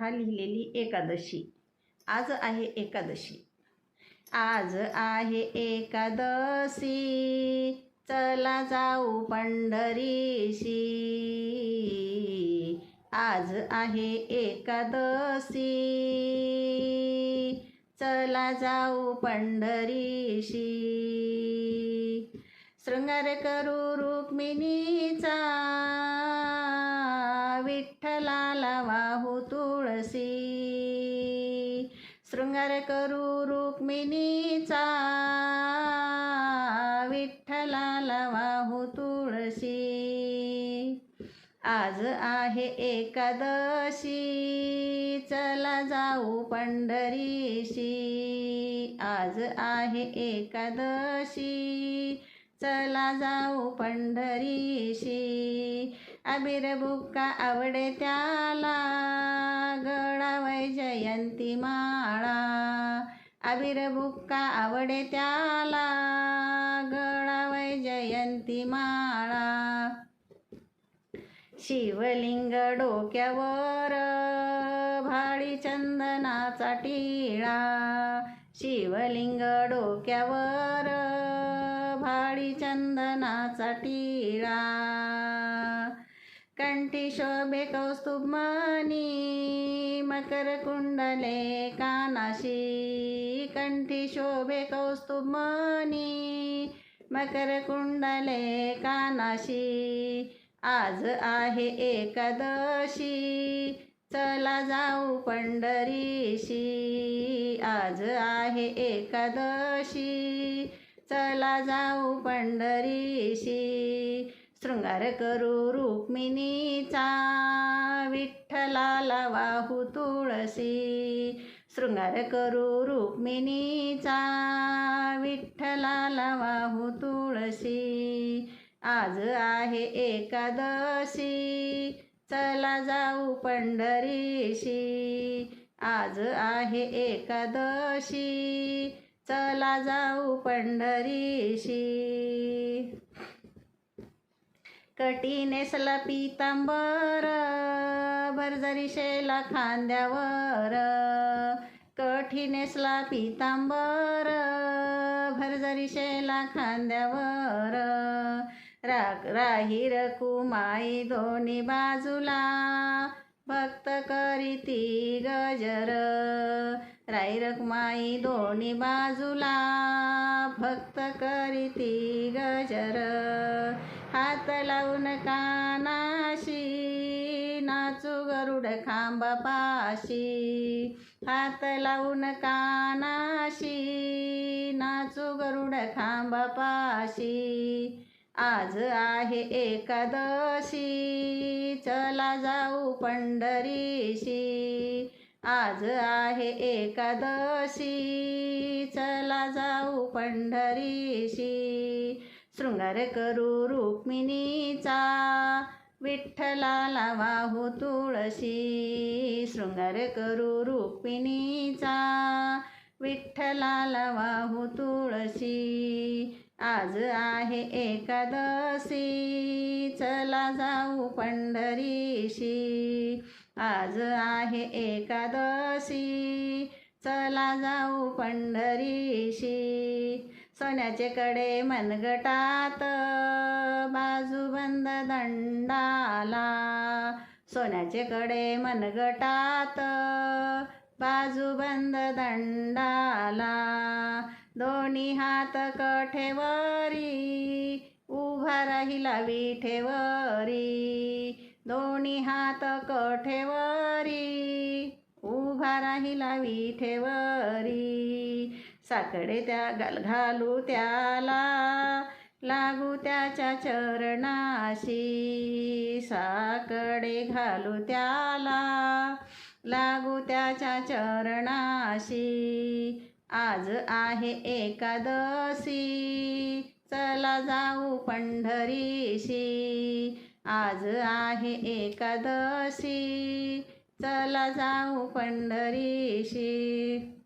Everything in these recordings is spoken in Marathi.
हा लिहिलेली एकादशी. आज आहे एकादशी. आज आहे एकादशी. चला जाऊ पंढरीशी. आज आहे एकादशी. चला जाऊ पंढरीशी. शृंगार करू रुक्मिणीचा. विठ्ठलाला वाहू तुळशी. शृंगार करू रुक्मिणीचा. विठ्ठलाला वाहू तुळशी. आज आहे एकादशी. चला जाऊ पंढरीशी. आज आहे एकादशी. चला जाऊ पंढरीशी. अबीर बुक्का आवडे त्याला गळावय जयंती माळा. अबीर बुक्का आवडे त्याला गळावय जयंती माळा. शिवलिंग डोक्यावर भाडी चंदनाचा टिळा. शिवलिंग डोक्यावर भाडी चंदनाचा टिळा. कंठी శోభె कौस्तुभ మకర కుండలే कुंडले कानाशी कंठी शोभे మకర కుండలే मकर कानाशी आज आहे एकादशी चला जाऊ पंढरीशी आज आहे एकादशी चला जाऊ पंढरीशी शृंगार करू रुक्मिणीचा विठ्ठलाला वाहू तुळशी. शृंगार करू रुक्मिणीचा विठ्ठलाला वाहू तुळशी. आज आहे एकादशी चला जाऊ पंढरीशी. आज आहे एकादशी चला जाऊ पंढरीशी. कटीनेसला पितांबर भरजरी शेला खांद्यावर. कठीनेसला पितांबर भरजरी शेला खांद्यावर. राग राही रकुमाई दोन्ही बाजूला भक्त करीती गजर. राई रकुमाई दोन्ही बाजूला भक्त करीती गजर. हात लावून कानाशी नाचू गरुड खांबापाशी. हात लावून कानाशी नाचू गरुड खांबापाशी. आज आहे एकादशी चला जाऊ पंढरीशी. आज आहे एकादशी चला जाऊ पंढरीशी. शृंगार करू रुक्मिणीचा विठ्ठलाला वाहू तुळशी. शृंगार करू रुक्मिणीचा विठ्ठलाला वाहू तुळशी. आज आहे एकादशी चला जाऊ पंढरीशी. आज आहे एकादशी चला जाऊ पंढरीशी. सोन्याचे कडे मनगटात बाजूबंद दंडाला. सोन्याचे कडे मनगटात बाजूबंद दंडाला. दोन्ही हात कठेवरी उभा राहिला विठेवरी. दोन्ही हात कठेवरी उभा राहिला विठेवरी. साकडे त्या गाल घालू त्याला लागू त्याच्या चरणाशी. साकडे घालू त्याला लागू त्याच्या चरणाशी. आज आहे एकादशी चला जाऊ पंढरीशी. आज आहे एकादशी चला जाऊ पंढरीशी.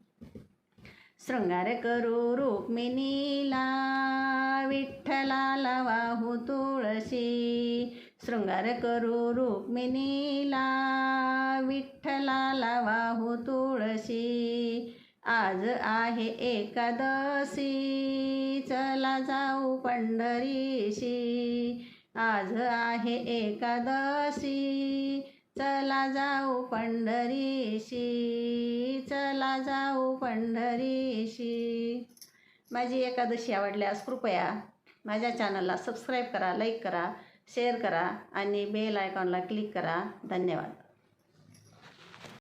शृंगार करू रुक्मिणीला विठ्ठलाला वाहू तुळशी. शृंगार करू रुक्मिणीला विठ्ठलाला वाहू तुळशी. आज आहे एकादशी चला जाऊ पंढरीशी. आज आहे एकादशी चला जाऊ पंढरीशी चला जाऊ पंढरीशी. माझी एकादशी आवडल्यास कृपया माझ्या चॅनलला सबस्क्राईब करा लाईक करा शेअर करा आणि बेल आयकॉनला क्लिक करा. धन्यवाद.